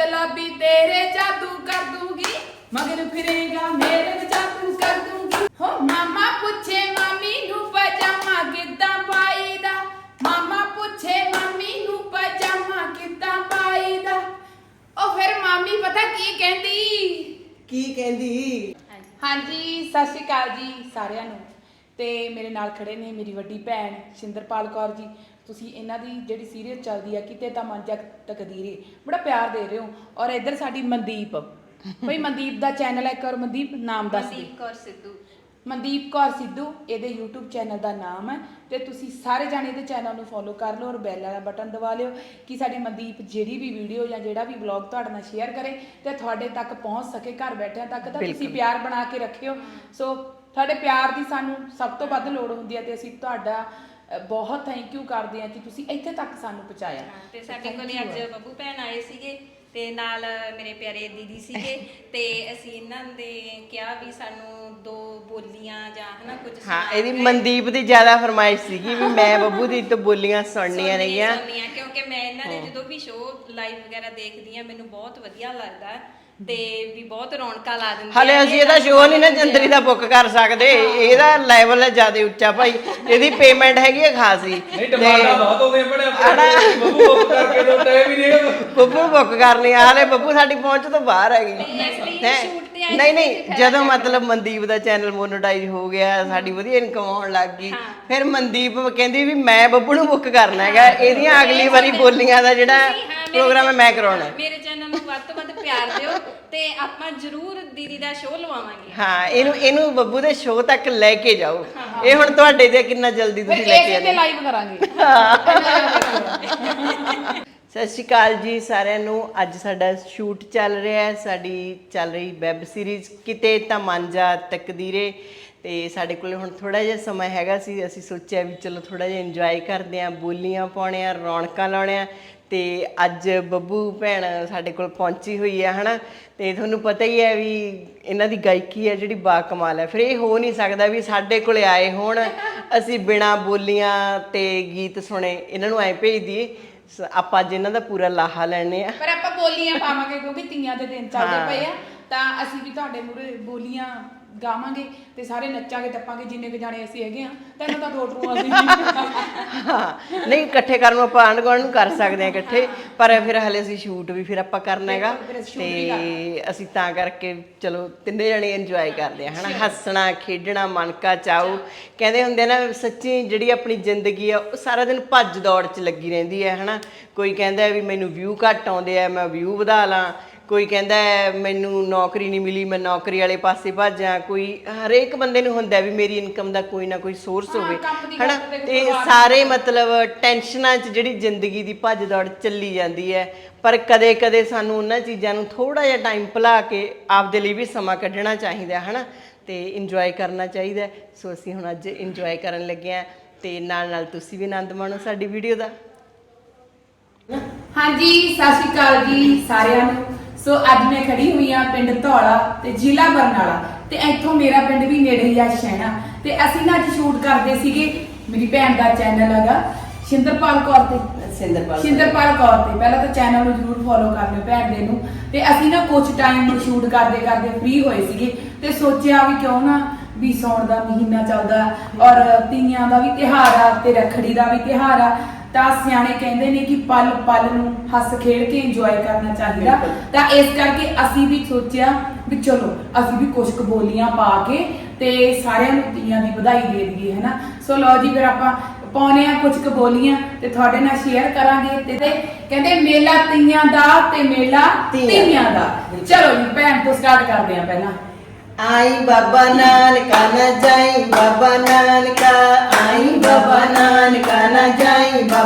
ਵੀ ਤੇਰੇ ਜਾਦੂ ਕਰ ਦੂੰਗੀ। ਮਗਰ ਫਿਰੇਗਾ ਮੇਰੇ ਵੀ ਜਾਦੂ ਕਰ ਦੂੰਗੀ। ਹੋ ਮਾਮਾ ਪੁੱਛੇ ਮਾਮੀ ਨੂੰ ਪਜਾਮਾ ਕਿੱਦਾਂ ਪਾਈਦਾ? ਮਾਮਾ ਪੁੱਛੇ ਮਾਮੀ ਨੂੰ ਪਜਾਮਾ ਕਿੱਦਾਂ ਪਾਈਦਾ? ਉਹ ਫਿਰ ਮਾਮੀ ਪਤਾ ਕੀ ਕਹਿੰਦੀ? ਕੀ ਕਹਿੰਦੀ? ਹਾਂਜੀ ਸਤਿ ਸ਼੍ਰੀ ਅਕਾਲ ਜੀ ਸਾਰਿਆਂ ਨੂੰ। ਤੇ ਮੇਰੇ ਨਾਲ ਖੜੇ ਨੇ ਮੇਰੀ ਵੱਡੀ ਭੈਣ ਸ਼ਿੰਦਰਪਾਲ ਕੌਰ ਜੀ। ਤੁਸੀਂ ਇਹਨਾਂ ਦੀ ਜਿਹੜੀ ਸੀਰੀਅਲ ਚੱਲਦੀ ਆ ਕਿਤੇ ਤਾਂ ਮਨ ਜਗ ਤਕਦੀਰੇ ਬੜਾ ਪਿਆਰ ਦੇ ਰਹੇ ਹੋ। ਔਰ ਇੱਧਰ ਸਾਡੀ ਮਨਦੀਪ। ਭਈ ਮਨਦੀਪ ਦਾ ਚੈਨਲ ਹੈ ਇੱਕ ਔਰ ਮਨਦੀਪ ਨਾਮ ਦੱਸ ਦੇ ਮਨਦੀਪ ਕੌਰ ਸਿੱਧੂ। ਮਨਦੀਪ ਕੌਰ ਸਿੱਧੂ ਇਹਦੇ YouTube ਚੈਨਲ ਦਾ ਨਾਮ ਹੈ ਤੇ ਤੁਸੀਂ ਸਾਰੇ ਜਾਣੇ ਇਹਦੇ ਚੈਨਲ ਨੂੰ ਫੋਲੋ ਕਰ ਲਓ ਔਰ ਬੈਲ ਵਾਲਾ ਬਟਨ ਦਬਾ ਲਿਓ ਕਿ ਸਾਡੀ ਮਨਦੀਪ ਜਿਹੜੀ ਵੀ ਵੀਡੀਓ ਜਾਂ ਜਿਹੜਾ ਵੀ ਵਲੌਗ ਤੁਹਾਡੇ ਨਾਲ ਸ਼ੇਅਰ ਕਰੇ ਤੇ ਤੁਹਾਡੇ ਤੱਕ ਪਹੁੰਚ ਸਕੇ ਘਰ ਬੈਠਿਆਂ ਤੱਕ ਤਾਂ ਤੁਸੀਂ ਪਿਆਰ ਬਣਾ ਕੇ ਰੱਖਿਓ। ਸੋ ਤੁਹਾਡੇ ਪਿਆਰ ਦੀ ਸਾਨੂੰ ਸਭ ਤੋਂ ਵੱਧ ਲੋੜ ਹੁੰਦੀ ਹੈ ਤੇ ਅਸੀਂ ਤੁਹਾਡਾ ਬਹੁਤ ਥੈਂਕ ਯੂ ਕਰਦੇ ਹਾਂ ਕਿ ਤੁਸੀਂ ਇੱਥੇ ਤੱਕ ਸਾਨੂੰ ਪਹੁੰਚਾਇਆ। ਤੇ ਸਾਡੇ ਕੋਲੇ ਅੱਜ ਬੱਬੂ ਭੈਣ ਆਏ ਸੀਗੇ ਤੇ ਨਾਲ ਮੇਰੇ ਪਿਆਰੇ ਦੀਦੀ ਸੀਗੇ ਤੇ ਅਸੀਂ ਇਹਨਾਂ ਦੇ ਕਿਹਾ ਵੀ ਸਾਨੂੰ ਦੋ ਬੋਲੀਆਂ ਜਾਂ ਹਨਾ ਕੁਝ ਹਾਂ ਇਹਦੀ ਮਨਦੀਪ ਦੀ ਜ਼ਿਆਦਾ ਫਰਮਾਇਸ਼ ਸੀਗੀ ਵੀ ਮੈਂ ਬੱਬੂ ਦੀ ਤੋਂ ਬੋਲੀਆਂ ਸੁਣਨੀਆਂ ਨੇਗੀਆਂ। ਸੁਣਨੀਆਂ ਕਿਉਂਕਿ ਮੈਂ ਇਹਨਾਂ ਦੇ ਜਦੋਂ ਵੀ ਸ਼ੋਅ ਲਾਈਵ ਵਗੈਰਾ ਦੇਖਦੀ ਆ ਮੈਨੂੰ ਬਹੁਤ ਵਧੀਆ ਲੱਗਦਾ। ਤੇ ਵੀ ਬਹੁਤ ਰੌਣਕਾਂ ਲਾ ਦਿੰਦੇ ਹਲੇ ਆ। ਅਸੀਂ ਇਹਦਾ ਸ਼ੋਅ ਨਹੀਂ ਨਾ ਜੰਦਰੀ ਦਾ ਬੁੱਕ ਕਰ ਸਕਦੇ। ਇਹਦਾ ਲੈਵਲ ਹੈ ਜ਼ਿਆਦਾ ਉੱਚਾ ਭਾਈ। ਇਹਦੀ ਪੇਮੈਂਟ ਹੈਗੀ ਹੈ ਖਾਸੀ। ਨਹੀਂ ਡਿਮਾਂਡਾਂ ਬਹੁਤ ਹੋ ਗਈਆਂ ਬੜੇ ਆਪਣੇ ਬੱਬੂ ਬੱਬੂ ਕਰਕੇ ਤਾਂ ਟਾਈਮ ਹੀ ਨਹੀਂ ਹੈਗਾ। ਬੱਬੂ ਬੁੱਕ ਕਰਨੀ ਆ। ਹਲੇ ਬੱਬੂ ਸਾਡੀ ਪਹੁੰਚ ਤੋਂ ਬਾਹਰ ਹੈਗੀ। ਇਸ ਲਈ ਹੈਂ? shoot ਤੇ ਨਹੀਂ ਨਹੀਂ ਜਦੋਂ ਮਤਲਬ ਮਨਦੀਪ ਦਾ ਚੈਨਲ ਮੋਨੇਟਾਈਜ਼ ਹੋ ਗਿਆ ਸਾਡੀ ਵਧੀਆ ਇਨਕਮ ਆਉਣ ਲੱਗ ਗਈ। ਫਿਰ ਮਨਦੀਪ ਕਹਿੰਦੀ ਵੀ ਮੈਂ ਬੱਬੂ ਨੂੰ ਬੁੱਕ ਕਰਨਾ ਹੈਗਾ ਇਹਦੀਆਂ ਅਗਲੀ ਵਾਰੀ ਬੋਲੀਆਂ ਦਾ ਜਿਹੜਾ ਹਾਂ, ਮੇਰੇ ਪ੍ਰੋਗਰਾਮ ਹੈ ਮੈਂ ਕਰਾਉਣਾ ਹੈ। ਮੇਰੇ ਚੈਨਲ ਨੂੰ ਵੱਧ ਤੋਂ ਵੱਧ ਪਿਆਰ ਦਿਓ ਤੇ ਆਪਾਂ ਜ਼ਰੂਰ ਦੀਦੀ ਦਾ ਸ਼ੋਅ ਲਵਾਵਾਂਗੇ। ਹਾਂ ਇਹਨੂੰ ਇਹਨੂੰ ਬੱਬੂ ਦੇ ਸ਼ੋਅ ਤੱਕ ਲੈ ਕੇ ਜਾਓ। ਇਹ ਹੁਣ ਤੁਹਾਡੇ ਤੇ ਕਿੰਨਾ ਜਲਦੀ ਤੁਸੀਂ ਲੈ ਕੇ ਇਸੇ ਤੇ ਆਏ ਲਾਈਵ ਕਰਾਂਗੇ। ਸਤਿ ਸ਼੍ਰੀ ਅਕਾਲ ਜੀ ਸਾਰਿਆਂ ਨੂੰ। ਅੱਜ ਸਾਡਾ ਸ਼ੂਟ ਚੱਲ ਰਿਹਾ ਹੈ। ਸਾਡੀ ਚੱਲ ਰਹੀ ਵੈਬ ਸੀਰੀਜ਼ ਕਿਤੇ ਤਾਂ ਮਾਂਜਾ ਤਕਦੀਰੇ। ਤੇ ਸਾਡੇ ਕੋਲ ਹੁਣ ਥੋੜਾ ਜਿਹਾ ਸਮਾਂ ਹੈਗਾ ਸੀ। ਅਸੀਂ ਸੋਚਿਆ ਵੀ ਚਲੋ ਥੋੜਾ ਜਿਹਾ ਇੰਜੋਏ ਕਰਦੇ ਆਂ ਬੋਲੀਆਂ ਪਾਉਣੇ ਆ ਰੌਣਕਾਂ ਲਾਉਣੇ ਆ ਤੇ ਅੱਜ ਬੱਬੂ ਭੈਣ ਸਾਡੇ ਕੋਲ ਪਹੁੰਚੀ ਹੋਈ ਹੈ, ਹਨਾ। ਤੇ ਤੁਹਾਨੂੰ ਪਤਾ ਹੀ ਹੈ ਵੀ ਇਹਨਾਂ ਦੀ ਗਾਇਕੀ ਹੈ ਜਿਹੜੀ ਬਾ ਕਮਾਲ ਹੈ। ਫਿਰ ਇਹ ਹੋ ਨਹੀਂ ਸਕਦਾ ਵੀ ਸਾਡੇ ਕੋਲੇ ਆਏ ਹੋਣ। ਅਸੀਂ ਬਿਨਾ ਬੋਲੀਆਂ ਤੇ ਗੀਤ ਸੁਣੇ। ਇਹਨਾਂ ਨੂੰ ਐ ਭੇਜ ਦਈਏ ਸ- ਆਪਾਂ ਅੱਜ ਇਹਨਾਂ ਦਾ ਪੂਰਾ ਲਾਹਾ ਲੈਣੇ ਆ ਪਰ ਆਪਾਂ ਬੋਲੀਆਂ ਪਾਵਾਂਗੇ ਕਿਉਂਕਿ ਤੀਆਂ ਦੇ ਦਿਨ ਚੱਲਦੇ ਹਾਂ। ਪਏ ਆ ਤਾਂ ਅਸੀਂ ਵੀ ਤੁਹਾਡੇ ਮੂਹਰੇ ਬੋਲੀਆਂ ਗਾਵਾਂਗੇ ਤੇ ਸਾਰੇ ਨੱਚਾਂਗੇ ਟੱਪਾਂਗੇ ਜਿੰਨੇ ਕੁ ਜਾਣੇ ਅਸੀਂ ਹੈਗੇ ਆ ਤੈਨੂੰ ਤਾਂ ਦੋ ਟਰੂਆਂ ਸੀ ਹਾਂ ਨਹੀਂ ਇਕੱਠੇ ਕਰਨ ਨੂੰ ਆਪਾਂ ਆਂਢ ਗੁਆਂਢ ਨੂੰ ਕਰ ਸਕਦੇ ਆ ਇਕੱਠੇ ਪਰ ਫਿਰ ਹਲੇ ਅਸੀਂ ਸ਼ੂਟ ਵੀ ਫਿਰ ਆਪਾਂ ਕਰਨਾ ਹੈਗਾ ਫਿਰ ਅਸੀਂ shoot ਵੀ ਤੇ ਅਸੀਂ ਤਾਂ ਕਰਕੇ ਚਲੋ ਤਿੰਨੇ ਜਣੇ ਇੰਜੋਏ ਕਰਦੇ ਆ ਹਨਾ? ਹੱਸਣਾ ਖੇਡਣਾ ਮਨਕਾ ਚਾਉ। ਕਹਿੰਦੇ ਹੁੰਦੇ ਨਾ ਸੱਚੀ ਜਿਹੜੀ ਆਪਣੀ ਜ਼ਿੰਦਗੀ ਆ ਉਹ ਸਾਰਾ ਦਿਨ ਭੱਜ ਦੌੜ 'ਚ ਲੱਗੀ ਰਹਿੰਦੀ ਹੈ ਹਨਾ? ਕੋਈ ਕਹਿੰਦਾ ਵੀ ਮੈਨੂੰ ਵਿਊ ਘੱਟ ਆਉਂਦੇ ਆ ਮੈਂ ਵਿਊ ਵਧਾ ਲਾਂ ਕੋਈ ਕਹਿੰਦਾ ਹੈ, ਮੈਨੂੰ ਨੌਕਰੀ ਨਹੀਂ ਮਿਲੀ ਮੈਂ ਨੌਕਰੀ ਵਾਲੇ ਪਾਸੇ ਭੱਜਾਂ ਕੋਈ ਹਰੇਕ ਬੰਦੇ ਨੂੰ ਹੁੰਦਾ ਵੀ ਮੇਰੀ ਇਨਕਮ ਦਾ ਕੋਈ ਨਾ ਕੋਈ ਸੋਰਸ ਹਾਂ, ਹੋਵੇ। ਹਨਾ? ਤੇ ਸਾਰੇ ਮਤਲਬ ਟੈਨਸ਼ਨਾਂ 'ਚ ਜਿਹੜੀ ਜ਼ਿੰਦਗੀ ਦੀ ਭੱਜ ਦੌੜ ਚੱਲੀ ਜਾਂਦੀ ਹੈ। ਪਰ ਕਦੇ-ਕਦੇ ਸਾਨੂੰ ਉਹਨਾਂ ਚੀਜ਼ਾਂ ਨੂੰ ਥੋੜਾ ਜਿਹਾ ਟਾਈਮ ਭੁਲਾ ਕੇ ਆਪਦੇ ਲਈ ਵੀ ਸਮਾਂ ਕੱਢਣਾ ਚਾਹੀਦਾ ਹੈ ਹਨਾ? ਤੇ ਇੰਜੋਏ ਕਰਨਾ ਚਾਹੀਦਾ ਹੈ। ਸੋ ਅਸੀਂ ਹੁਣ ਅੱਜ ਇੰਜੋਏ ਕਰਨ ਲੱਗੇ ਆ ਤੇ ਨਾਲ-ਨਾਲ ਤੁਸੀਂ ਵੀ ਆਨੰਦ ਮਾਣੋ ਸਾਡੀ ਵੀਡੀਓ ਦਾ। ਹਾਂਜੀ ਸਤਿ ਸ਼੍ਰੀ ਅਕਾਲ ਜੀ ਸਾਰਿਆਂ ਨੂੰ। ਸੋ ਅੱਜ ਮੈਂ ਖੜੀ ਹੋਈ ਆ ਪਿੰਡ ਧੌਲਾ ਤੇ ਜ਼ਿਲ੍ਹਾ ਬਰਨਾਲਾ ਤੇ ਇੱਥੋਂ ਮੇਰਾ ਪਿੰਡ ਵੀ ਨੇੜੇ ਹੀ ਆ ਸ਼ਹਿਣਾ। ਤੇ ਅਸੀਂ ਨਾ ਅੱਜ ਸ਼ੂਟ ਕਰਦੇ ਸੀਗੇ ਮੇਰੀ ਭੈਣ ਦਾ ਚੈਨਲ ਹੈਗਾ ਸ਼ਿੰਦਰਪਾਲ ਕੌਰ ਤੇ। ਸਿੰਦਰਪਾਲ ਸ਼ਿੰਦਰਪਾਲ ਕੌਰ ਤੇ। ਪਹਿਲਾਂ ਤਾਂ ਚੈਨਲ ਨੂੰ ਜਰੂਰ ਫੋਲੋ ਕਰ ਲਿਓ ਭੈਣ ਦੇ ਨੂੰ। ਤੇ ਅਸੀਂ ਨਾ ਕੁਝ ਟਾਈਮ ਨੂੰ ਸ਼ੂਟ ਕਰਦੇ ਕਰਦੇ ਫ੍ਰੀ ਹੋਏ ਸੀਗੇ ਤੇ ਸੋਚਿਆ ਵੀ ਕਿਉਂ ਨਾ ਵੀ ਸੌਣ ਦਾ ਮਹੀਨਾ ਚੱਲਦਾ ਔਰ ਤੀਆਂ ਦਾ ਵੀ ਤਿਹਾਰ ਆ ਤੇ ਰੱਖੜੀ ਦਾ ਵੀ ਤਿਹਾਰ ਆ। ਤਾਂ ਸਿਆਣੇ ਕਹਿੰਦੇ ਨੇ ਕਿ ਪਲ ਪਲ ਨੂੰ ਹੱਸ ਖੇਡ ਕੇ ਇੰਜੋਏ ਕਰਨਾ ਚਾਹੀਦਾ। ਤਾਂ ਇਸ ਕਰਕੇ ਅਸੀਂ ਵੀ ਸੋਚਿਆ ਵੀ ਚਲੋ ਅਸੀਂ ਵੀ ਕੁਝ ਕੁ ਬੋਲੀਆਂ ਪਾ ਕੇ ਤੇ ਸਾਰਿਆਂ ਨੂੰ ਤੀਆਂ ਦੀ ਵਧਾਈ ਦੇ ਦਈਏ ਹੈਨਾ? ਸੋ ਲਓ ਜੀ ਫਿਰ ਆਪਾਂ ਪਾਉਣੇ ਆ ਕੁਝ ਕੁ ਬੋਲੀਆਂ ਤੇ ਤੁਹਾਡੇ ਨਾਲ ਸ਼ੇਅਰ ਕਰਾਂਗੇ। ਤੇ ਤੇ ਕਹਿੰਦੇ ਮੇਲਾ ਤੀਆਂ ਦਾ ਤੇ ਮੇਲਾ ਤੀਆਂ। ਤੀਆਂ ਦਾ। ਚਲੋ ਜੀ ਭੈਣ ਤੋਂ ਸਟਾਰਟ ਕਰਦੇ ਆ ਪਹਿਲਾਂ। ਆਈ ਬਾਬਾ ਨਾਨਕਾ ਨਾ ਜਾਈ ਬਾਬਾ ਨਾਨਕਾ ਆਈ ਬਾਬਾ ਨਾਨਕਾ ਨਾ ਜਾਈ।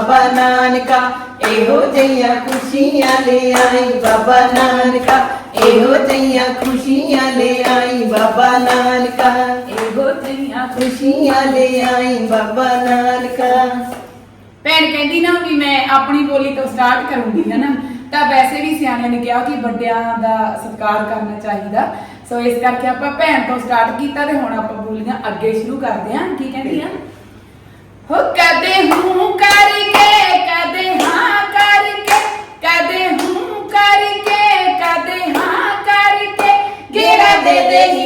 ਬਾਬਾ ਨਾਨਕਾ, ਇਹੋ ਜਿਹੀਆਂ ਖੁਸ਼ੀਆਂ ਲੈ ਆਈ ਬਾਬਾ ਨਾਨਕਾ, ਇਹੋ ਜਿਹੀਆਂ ਖੁਸ਼ੀਆਂ ਲੈ ਆਈ ਬਾਬਾ ਨਾਨਕਾ, ਇਹੋ ਜਿਹੀਆਂ ਖੁਸ਼ੀਆਂ ਲੈ ਆਈ ਬਾਬਾ ਨਾਨਕਾ। ਭੈਣ ਕਹਿੰਦੀ ਨਾ ਵੀ ਮੈਂ ਆਪਣੀ ਬੋਲੀ ਤੋਂ ਸਟਾਰਟ ਕਰੂੰਗੀ, ਹਨਾ? ਤਾਂ ਵੈਸੇ ਵੀ ਸਿਆਣਿਆਂ ਨੇ ਕਿਹਾ ਕਿ ਵੱਡਿਆਂ ਦਾ ਸਤਿਕਾਰ ਕਰਨਾ ਚਾਹੀਦਾ। ਸੋ ਇਸ ਕਰਕੇ ਆਪਾਂ ਭੈਣ ਤੋਂ ਸਟਾਰਟ ਕੀਤਾ ਤੇ ਹੁਣ ਆਪਾਂ ਬੋਲੀਆਂ ਅੱਗੇ ਸ਼ੁਰੂ ਕਰਦੇ ਹਾਂ। ਕੀ ਕਹਿੰਦੀਆਂ ਹੋ ਕਦੇ ਹੂੰ ਕਰਕੇ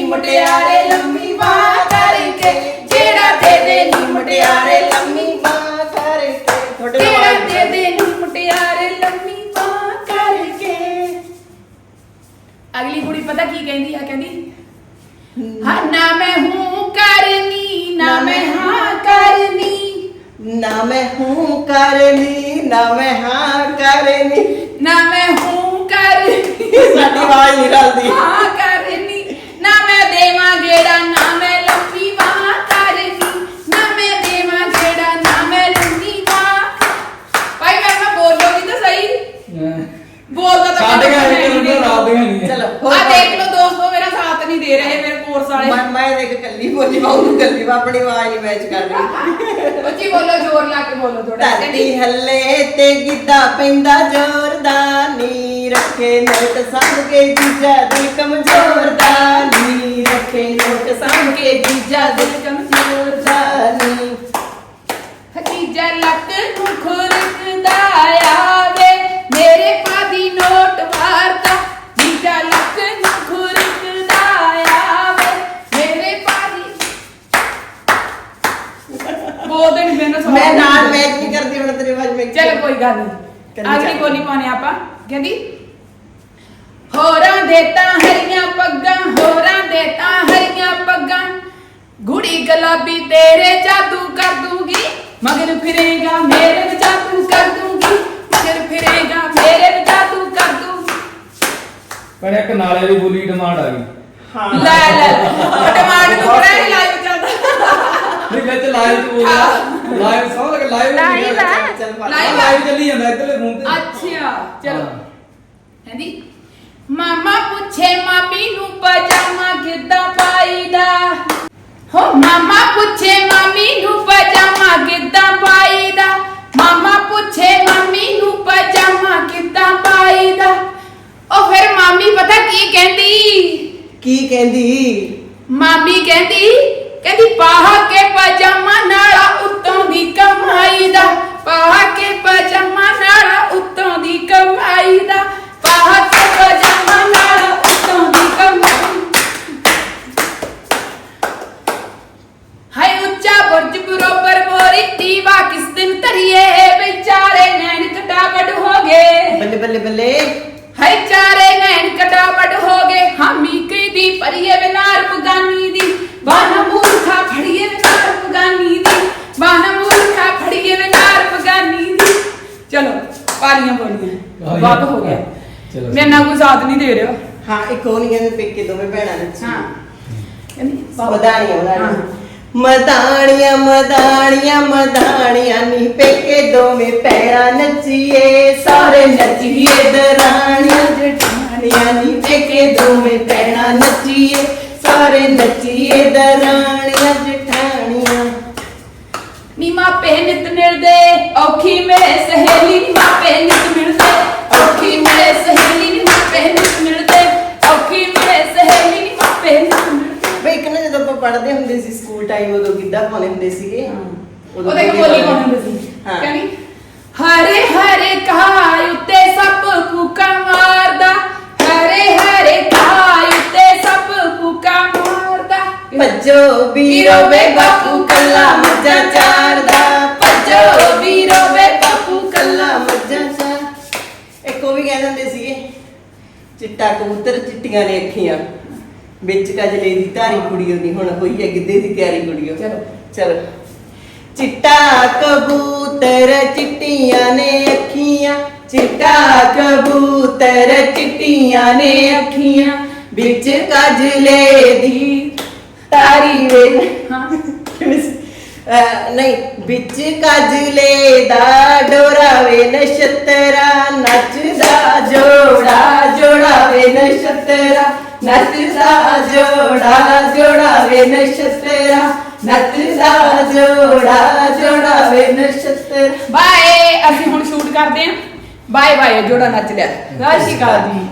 ਮੁਟਿਆਰੇ ਲੰਮੀ ਬਾਹ ਕਰਕੇ ਜਿਹੜਾ ਦੇ ਦੇ ਨੀ ਮੁਟਿਆਰੇ ਲੰਮੀ ਬਾਹ ਕਰਕੇ ਤੁਹਾਡੇ ਜਿਹੜਾ ਨਾਲ ਦੇ ਦੇ ਨੀ ਮੁਟਿਆਰੇ ਲੰਮੀ ਬਾਹ ਕਰਕੇ। ਅਗਲੀ ਕੁੜੀ ਪਤਾ ਕੀ ਕਹਿੰਦੀ ਆ? ਕਹਿੰਦੀ ਹਾਂ। ਨਾ ਮੈਂ ਹੂੰ ਕਰਨੀ ਨਾ ਮੈਂ ਹਾਂ ਕਰਨੀ। ਨਾ ਮੈਂ ਹੂੰ ਕਰਨੀ ਨਾ ਮੈਂ ਹਾਂ ਕਰਨੀ। ਨਾ ਮੈਂ ਹੂੰ ਕਰਨੀ। ਸਾਡੀ ਆਵਾਜ਼ ਨਹੀਂ ਰਲਦੀ। ਹਾਂ ਕਰ ਨਾ ਮੈਂ ਦੇਵਾਂ ਗੇੜਾ ਨਾ ਮੈਂ ਲੰਮੀ ਬਾਹ ਕਰਨੀ ਨਾ ਮੈਂ ਦੇਵਾਂ ਗੇੜਾ ਨਾ ਮੈਂ ਲੰਮੀ ਬਾਹ। ਭਾਈ ਮੈਂ ਨਾ ਬੋਲੋਗੀ ਤਾਂ ਸਹੀ। ਬੋਲਦਾ ਤਾਂ ਸਾਡੇ ਮੈਨੂੰ ਘਰ ਹੈ ਇੱਕ ਨਹੀਂ ਨੰਬਰ ਰਾਤ ਦੀਆਂ ਨਹੀਂ ਚਲੋ ਆ ਦੇਖ ਲਓ ਦੋਸਤੋ ਮੇਰਾ ਸਾਥ ਨਹੀਂ ਦੇ ਰਹੇ ਮੇਰੇ ਕੋਰਸ ਵਾਲੇ। ਮੈਂ ਮੈਂ ਦੇਖ ਕੱਲੀ ਬੋਲੀ ਬਾਉਂ ਕੱਲੀ ਮੈਂ ਆਪਣੀ ਆਵਾਜ਼ ਨਹੀਂ ਮੈਚ ਕਰ ਰਹੀ। ਉੱਚੀ ਬੋਲੋ ਜ਼ੋਰ ਲਾ ਕੇ ਬੋਲੋ ਥੋੜਾ ਧਰਤੀ ਹੱਲੇ ਤੇ ਗਿੱਧਾ ਪੈਂਦਾ ਜ਼ੋਰਦਾਨੀ ਰੱਖੇ ਨੋਟ ਸਾਂਭ ਕੇ ਜੀਜਾ ਦਿਲ ਕਮਜ਼ੋਰਦਾਨੀ ਰੱਖੇ ਨੋਟ ਸਾਂਭ ਕੇ ਜੀਜਾ ਦਿਲ ਹਕੀਜਾ ਲੱਕ ਨੂੰ ਖੁਰਕਦਾ ਆਵੇ ਮੇਰੇ ਪਾਦੀ ਨੋਟ ਵਾਰਤਾ ਜੀਜਾ ਲੱਕ ਨੂੰ ਖੁਰਕਦਾ ਆਵੇ ਮੇਰੇ ਪਾਦੀ ਬੋਲਦੇ ਨਹੀਂ ਮੈਨੂੰ ਸਵਾਲ ਮੈਂ ਨਾਲ ਮੈਚ ਨਹੀਂ ਕਰਦੀ ਹੁਣ ਤੇਰੇ ਆਵਾਜ਼ ਵਿੱਚ ਚਲੋ ਕੋਈ ਗੱਲ ਨਹੀਂ ਅਗਲੀ। ਬੋਲੀ ਪਾਉਣੇ ਆਪਾਂ? ਕਹਿੰਦੀ ਹੋਰਾਂ ਦੇ ਤਾਂ ਹਰੀਆਂ ਪੱਗਾਂ ਹੋਰਾਂ ਦੇ ਤਾਂ ਹਰੀਆਂ ਪੱਗਾਂ। ਗੁੜੀ ਗੁਲਾਬੀ ਤੇਰੇ ਜਾਦੂ ਕਰ ਦੂੰਗੀ। ਮਗਰ ਫਿਰੇਗਾ ਮੇਰੇ ਵਿੱਚ ਜਾਦੂ ਕਰ ਦੂੰਗੀ। ਮਗਰ ਫਿਰੇਗਾ ਮੇਰੇ ਵਿੱਚ ਜਾਦੂ ਕਰ ਦੂੰਗੀ। ਪਰ ਇੱਕ ਨਾਲੇ ਦੀ ਬੋਲੀ ਡਿਮਾਂਡ ਆ ਗਈ। ਹਾਂ। ਲੈ ਲੈ ਟਮਾਟਰ ਨੂੰ ਬੜਾ ਹੀ ਲਾਈਵ ਚੱਲਦਾ ਨਹੀਂ ਵਿੱਚ ਲਾਈਵ ਚ ਬੋਲਿਆ। ਲਾਈਵ ਸੌ ਲਗੇ ਲਾਈਵ ਆ। ਚੱਲ। ਲਾਈਵ ਚੱਲੀ ਜਾਂਦਾ ਇੱਧਰਲੇ ਫੋਨ ਤੇ। ਅੱਛਾ ਚਲੋ। ਕਹਿੰਦੀ ਮਾਮਾ ਪੁੱਛੇ ਮਾਮੀ ਨੂੰ ਪਜਾਮਾ ਕਿੱਦਾਂ ਪਾਈਦਾ? ਹੋ ਮਾਮਾ ਪੁੱਛੇ ਮਾਮੀ ਨੂੰ ਪਜਾਮਾ ਕਿੱਦਾਂ ਪਾਈਦਾ? ਮਾਮਾ ਪੁੱਛੇ ਮਾਮੀ ਨੂੰ ਪਜਾਮਾ ਕਿੱਦਾਂ ਪਾਈਦਾ? ਉਹ ਫਿਰ ਮਾਮੀ ਪਤਾ ਕੀ ਕਹਿੰਦੀ? ਕੀ ਕਹਿੰਦੀ? ਮਾਮੀ ਕਹਿੰਦੀ ਕਹਿੰਦੀ ਪਾਹ ਕੇ ਪਜਾਮਾ ਨਾਲਾ ਉੱਤੋਂ ਦੀ ਕਮਾਈ ਦਾ ਪਾਹ ਕੇ ਪਜਾਮਾ ਨਾਲਾ ਉੱਤੋਂ ਦੀ ਕਮਾਈ ਦਾ ਪਾਹ ਕੇ ਪਜਾਮਾ ਨਾਲਾ ਉੱਤੋਂ ਦੀ ਕਮਾਈ ਹਾਏ ਉੱਚਾ ਬੁਰਜ ਬਰੋਬਰ ਮੋਰੀ ਦੀਵਾ ਕਿਸ ਦਿਨ ਧਰੀਏ ਵਿਚਾਰੇ ਨੈਣ ਕਟਾਵਟ ਹੋ ਗਏ ਬੱਲੇ ਬੱਲੇ ਬੱਲੇ ਹਾਏ ਚਾਰੇ ਨੈਣ ਕਟਾਵਟ ਹੋ ਗਏ ਹਾਮੀ ਕਈ ਦੀ ਚਲੋ। ਮੇਰੇ ਨਾਲ ਕੋਈ ਸਾਥ ਨਹੀਂ ਦੇ ਰਿਹਾ। ਹਾਂ ਇੱਕ ਉਹ ਨਹੀਂ ਕਹਿੰਦੇ ਪੇਕੇ ਦੋਵੇਂ ਭੈਣਾਂ ਨੇ ਹਾਂ। ਕਹਿੰਦੀ ਮਦਾਣੀਆਂ ਹਾਂ। ਮਦਾਣੀਆਂ ਮਦਾਣੀਆਂ ਮਦਾਣੀਆਂ ਨੀ ਪੇਕੇ ਦੋਵੇਂ ਪੈਰਾਂ ਨੱਚੀਏ। ਸਾਰੇ ਨੱਚੀਏ ਦਰਾਣੀਆਂ ਜਠਾਣੀਆਂ ਨੀ ਪੇਕੇ ਦੋਵੇਂ ਪੈਰਾਂ ਨੱਚੀਏ। ਸਾਰੇ ਨੱਚੀਏ ਦਰਾਣੀਆਂ ਜਠਾਣੀਆਂ ਨੀ ਮਾਪੇ ਨਿਤ ਮਿਲਦੇ ਔਖੀ ਮੇਰੇ ਸਹੇਲੀ ਮਾਪੇ ਨਿਤ ਮਿਲਦੇ ਔਖੀ ਮੇਰੇ ਸਹੇਲੀ ਨੀ ਮਾਪੇ ਨਿਤ ਮਿਲਦੇ ਔਖੀ ਮੇਰੇ ਸਹੇਲੀ ਨੀ ਮਾਪੇ ਨਿਤ ਮਿਲਦੇ ਬਈ ਇੱਕ ਨਾ ਜਦੋਂ ਆਪਾਂ ਪੜ੍ਹਦੇ ਹੁੰਦੇ ਸੀ ਸਕੂਲ ਟਾਈਮ ਉਦੋਂ ਗਿੱਧਾ ਪਾਉਂਦੇ ਹੁੰਦੇ ਸੀਗੇ। ਉਹ ਦੇਖ ਬੋਲੀ ਪਾਉਂਦੇ ਹੁੰਦੇ ਸੀ। ਹਾਂ। ਕਹਿੰਦੀ ਹਰੇ ਹਰੇ ਘਾਹ ਉੱਤੇ ਸੱਪ ਫੂਕਾ ਮਾਰਦਾ। ਹਰੇ ਹਰੇ ਘਾਹ ਉੱਤੇ ਸੱਪ ਫੂਕਾ ਮਾਰਦਾ। ਭੱਜੋ ਵੀਰੋ ਵੇ ਬਾਪੂ ਕੱਲਾ ਮੱਝਾਂ ਚਾਰਦਾ। ਭੱਜੋ ਵੀਰੋ ਵੇ ਬਾਪੂ ਕੱਲਾ ਮੱਝਾਂ ਚਾਰ ਇੱਕ ਉਹ ਵੀ ਕਹਿੰਦੇ ਹੁੰਦੇ ਸੀਗੇ ਚਿੱਟਾ ਕਬੂਤਰ ਚਿੱਟੀਆਂ ਨੇ ਅੱਖੀਆਂ। ਵਿੱਚ ਕਜਲੇ ਦੀ ਧਾਰੀ ਕੁੜੀ ਉਹਦੀ ਹੁਣ ਹੋਈ ਹੈ ਗਿੱਧੇ ਦੀ ਤਿਆਰੀ ਕੁੜੀਓ ਚਲੋ। ਚਲੋ। ਚਿੱਟਾ ਕਬੂਤਰ ਚਿੱਟੀਆਂ ਨੇ ਅੱਖੀਆਂ ਚਿੱਟਾ ਕਬੂਤਰ ਚਿੱਟੀਆਂ ਨੇ ਅੱਖੀਆਂ ਵਿੱਚ ਕਜਲੇ ਦੀ ਤਾਰੀ ਵੇ ਨਹੀਂ ਵਿੱਚ ਕਜਲੇ ਦਾ ਡੋਰਾ ਵੇ ਨਛਤਰਾ ਨਛਤਰਾ ਨੱਚਦਾ ਜੋੜਾ ਜੋੜਾ ਵੇ ਨਛਤਰਾ ਨੱਚਦਾ ਜੋੜਾ ਜੋੜਾ ਵੇ ਨਛਤਰਾ ਬਾਏ ਅਸੀਂ ਹੁਣ ਸ਼ੂਟ ਕਰਦੇ ਆਂ ਬਾਏ ਬਾਏ ਜੋੜਾ ਨੱਚ ਲਿਆ ਸਤਿ ਸ਼੍ਰੀ ਅਕਾਲ ਜੀ